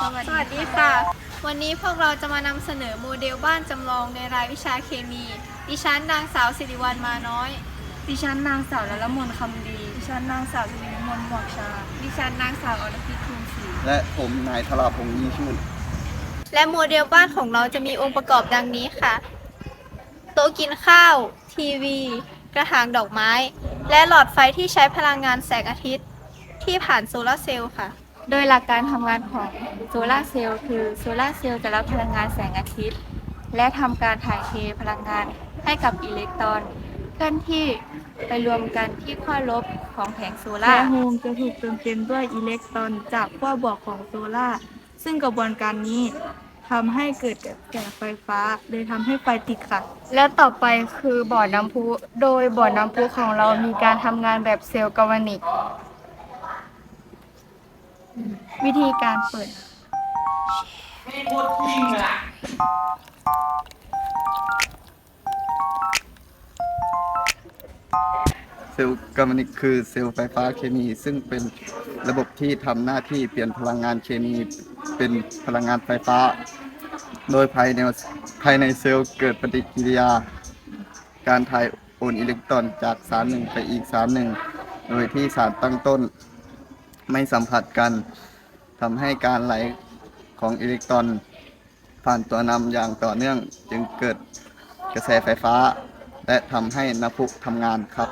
สวัสดีค่ะ วันนี้พวกเราจะมานำเสนอโมเดลบ้านจำลองในรายวิชาเคมี ดิฉันนางสาวสิริวัลมาน้อย ดิฉันนางสาวละละมนคำดี ดิฉันนางสาวสิริวิมลหมวกชา ดิฉันนางสาวอรพิทูลศรีและผมนายธราพงษ์ยี่ชื่น และโมเดลบ้านของเราจะมีองค์ประกอบดังนี้ค่ะ โต๊ะกินข้าว ทีวี กระถางดอกไม้ และหลอดไฟที่ใช้พลังงานแสงอาทิตย์ ที่ผ่านโซลาร์เซลล์ค่ะ โดยหลักการทำงานของโซลาร์เซลล์คือโซลาร์เซลล์จะรับพลังงานแสงอาทิตย์ และทำการถ่ายเทพลังงานให้กับอิเล็กตรอนเคลื่อนที่ไปรวมกันที่ขั้วลบของแผงโซลาและร์โฮมจะถูกเติมเต็มด้วยอิเล็กตรอนจากขั้วบวกของโซลาร์ซึ่งกระบวนการนี้ทำให้เกิดกระแสไฟฟ้าเลยทำให้ไฟติดค่ะและต่อไปคือบ่อน้ำพุ โดยบ่อน้ำพุของเรามีการทำงานแบบเซลล์กาวานิก วิธีการเปิดเซลล์กามานิกคือเซลล์ไฟฟ้าเคมี ซึ่งเป็นระบบที่ทำหน้าที่เปลี่ยนพลังงานเคมีเป็นพลังงานไฟฟ้า โดยภายในภายในเซลล์เกิดปฏิกิริยา การถ่ายโอนอิเล็กตรอนจากสารหนึ่งไปอีกสารหนึ่ง โดยที่สารตั้งต้น ไม่สัมผัสกันทำให้การไหลของอิเล็กตรอน ผ่านตัวนำอย่างต่อเนื่องจึงเกิดกระแสไฟฟ้า และทำให้นพุทำงานครับ